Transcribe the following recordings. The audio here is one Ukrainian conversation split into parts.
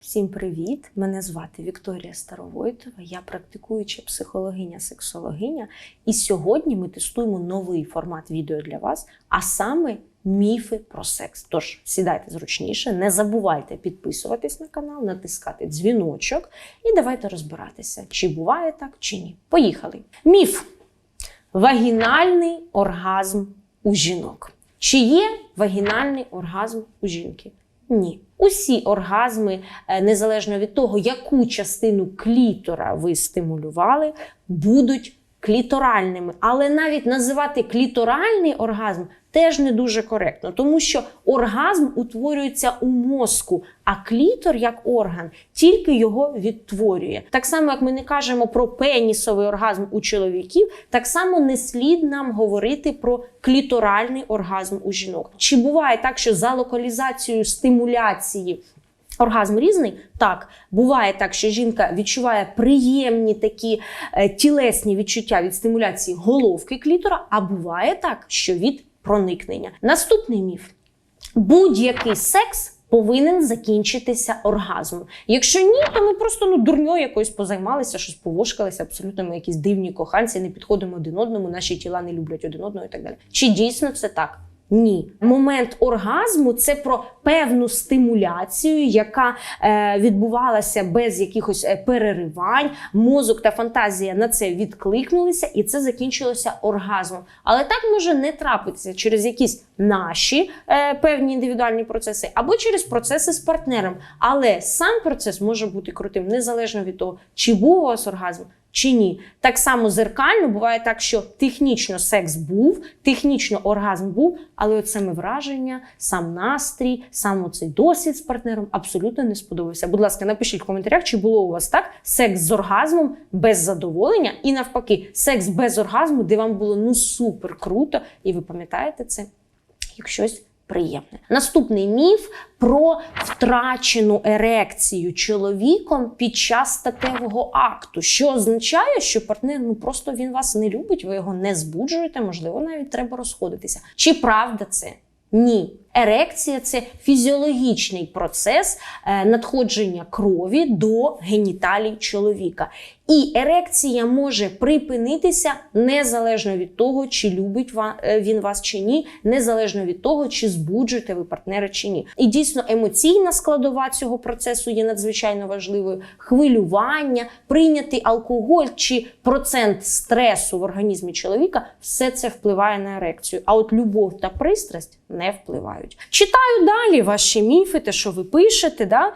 Всім привіт! Мене звати Вікторія Старовойтова, я практикуюча психологиня, сексологиня. І сьогодні ми тестуємо новий формат відео для вас, а саме міфи про секс. Тож сідайте зручніше, не забувайте підписуватись на канал, натискати дзвіночок і давайте розбиратися, чи буває так, чи ні. Поїхали! Міф: вагінальний оргазм у жінок. Чи є вагінальний оргазм у жінки? Ні. Усі оргазми, е, незалежно від того, яку частину клітора ви стимулювали, будуть кліторальними. Але навіть називати кліторальний оргазм теж не дуже коректно, тому що оргазм утворюється у мозку, а клітор як орган тільки його відтворює. Так само, як ми не кажемо про пенісовий оргазм у чоловіків, так само не слід нам говорити про кліторальний оргазм у жінок. Чи буває так, що за локалізацією стимуляції Оргазм різний? Так, буває так, що жінка відчуває приємні такі е, тілесні відчуття від стимуляції головки клітора, а буває так, що від проникнення. Наступний міф: будь-який секс. Повинен закінчитися оргазмом. Якщо ні, то ми просто ну дурньою якось позаймалися, щось повошкалися. Абсолютно ми якісь дивні коханці, не підходимо один одному, наші тіла не люблять один одного і так далі. Чи дійсно це так? Ні, момент оргазму це про певну стимуляцію, яка е, відбувалася без якихось е, переривань. Мозок та фантазія на це відкликнулися, і це закінчилося оргазмом. Але так може не трапитися через якісь наші е, певні індивідуальні процеси або через процеси з партнером. Але сам процес може бути крутим незалежно від того, чи був у вас оргазм. Чи ні, так само зеркально буває так, що технічно секс був, технічно оргазм був, але от саме враження, сам настрій, сам цей досвід з партнером абсолютно не сподобався. Будь ласка, напишіть в коментарях, чи було у вас так секс з оргазмом без задоволення, і навпаки, секс без оргазму, де вам було ну супер круто, і ви пам'ятаєте це як щось приємне. Наступний міф про втрачену ерекцію чоловіком під час статевого акту, що означає, що партнер ну просто він вас не любить, ви його не збуджуєте, можливо, навіть треба розходитися. Чи правда це? Ні. Ерекція це фізіологічний процес е, надходження крові до геніталій чоловіка. І ерекція може припинитися незалежно від того, чи любить е, він вас чи ні, незалежно від того, чи збуджуєте ви партнера чи ні. І дійсно емоційна складова цього процесу є надзвичайно важливою. Хвилювання, прийнятий алкоголь чи процент стресу в організмі чоловіка все це впливає на ерекцію. А от любов та пристрасть не впливають. Читаю далі ваші міфи, те, що ви пишете. Да?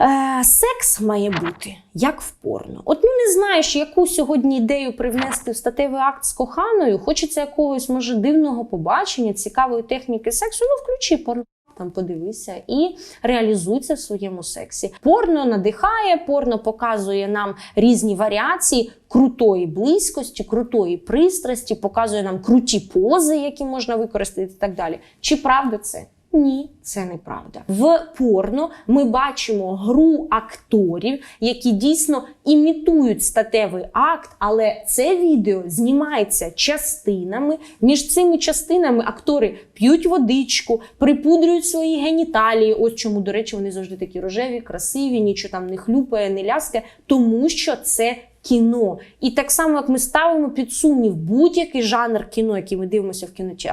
Е, секс має бути як в порно. От ну не знаєш, яку сьогодні ідею привнести в статевий акт з коханою. Хочеться якогось може дивного побачення, цікавої техніки сексу. Ну включи порно. Там подивися і реалізуйся в своєму сексі. Порно надихає, порно показує нам різні варіації крутої близькості, крутої пристрасті, показує нам круті пози, які можна використати, і так далі. Чи правда це? Ні, це неправда. В порно ми бачимо гру акторів, які дійсно імітують статевий акт, але це відео знімається частинами. Між цими частинами актори п'ють водичку, припудрюють свої геніталії. Ось чому, до речі, вони завжди такі рожеві, красиві, нічого там не хлюпає, не ляскає, тому що це кіно. І так само, як ми ставимо під сумнів будь-який жанр кіно, який ми дивимося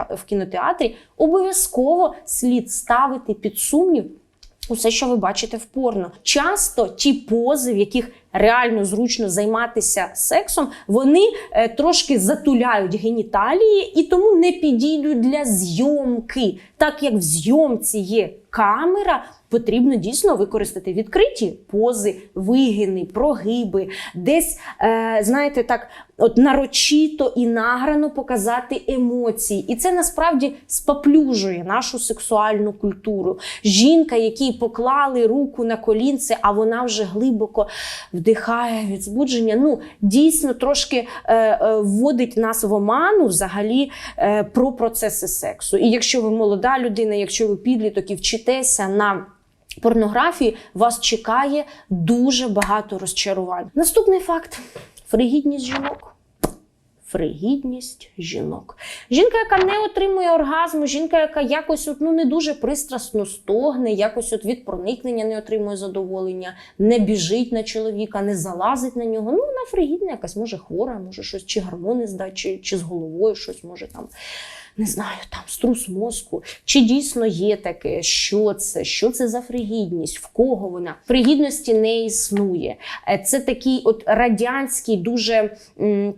в кінотеатрі, обов'язково слід ставити під сумнів. Усе, що ви бачите в порно. Часто ті пози, в яких реально зручно займатися сексом, вони е, трошки затуляють геніталії і тому не підійдуть для зйомки. Так як в зйомці є камера, потрібно дійсно використати відкриті пози, вигини, прогиби, десь, е, знаєте, так, от нарочито і награно показати емоції. І це насправді споплюжує нашу сексуальну культуру. Жінка, якій поклали руку на колінце, а вона вже глибоко вдихає від збудження. Ну, дійсно трошки е, е, вводить нас в оману взагалі е, про процеси сексу. І якщо ви молода людина, якщо ви підліток і вчитеся на порнографії, вас чекає дуже багато розчарувань. Наступний факт: фригідність жінок. Фригідність жінок. Жінка, яка не отримує оргазму, жінка, яка якось от, ну, не дуже пристрасно стогне, якось от від проникнення не отримує задоволення, не біжить на чоловіка, не залазить на нього. Ну, вона фригідна, якась може хвора, може щось, чи гормони здать, чи, чи з головою щось може там. Не знаю, там струс мозку. Чи дійсно є таке? Що це? Що це за фригідність? В кого вона? Фригідності не існує. Е, Це такий от радянський, дуже. м,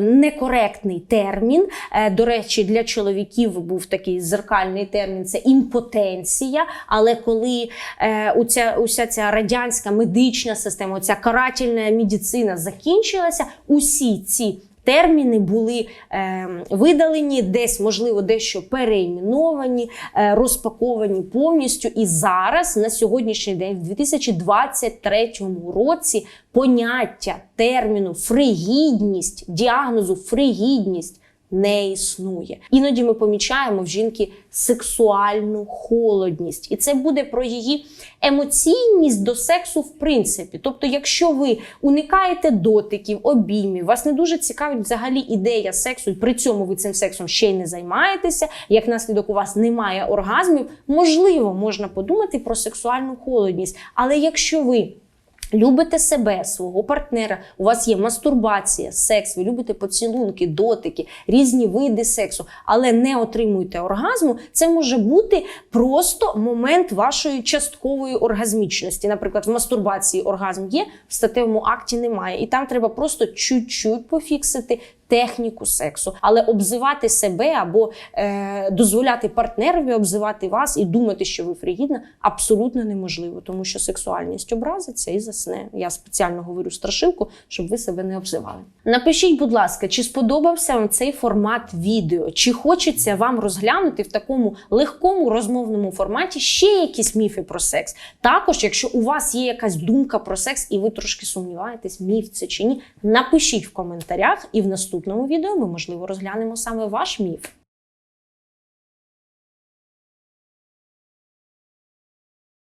Некоректний термін. Е, До речі, для чоловіків був такий зеркальний термін це імпотенція. Але коли е, уся ця радянська медична система, ця карательна медицина закінчилася, усі ці терміни були е, видалені, десь, можливо, дещо переіменовані, е, розпаковані повністю. І зараз, на сьогоднішній день, в 2023 році, поняття терміну фригідність, діагнозу фригідність. Не існує. Іноді ми помічаємо в жінки сексуальну холодність, і це буде про її емоційність до сексу, в принципі. Тобто, якщо ви уникаєте дотиків, обіймів, вас не дуже цікавить взагалі ідея сексу, і при цьому ви цим сексом ще й не займаєтеся. Як наслідок у вас немає оргазмів, можливо, можна подумати про сексуальну холодність. Але якщо ви Любите себе, свого партнера, у вас є мастурбація, секс, ви любите поцілунки, дотики, різні види сексу, але не отримуєте оргазму. Це може бути просто момент вашої часткової оргазмічності. Наприклад, в мастурбації оргазм є, в статевому акті немає. І там треба просто чуть-чуть пофіксити техніку сексу, але обзивати себе або е, дозволяти партнерові обзивати вас і думати, що ви фригідна, абсолютно неможливо, тому що сексуальність образиться і засне. Я спеціально говорю страшилку, щоб ви себе не обзивали. Напишіть, будь ласка, чи сподобався вам цей формат відео? Чи хочеться вам розглянути в такому легкому розмовному форматі ще якісь міфи про секс? Також, якщо у вас є якась думка про секс, і ви трошки сумніваєтесь, міф це чи ні, напишіть в коментарях, і в наступному відео ми можливо розглянемо саме ваш міф.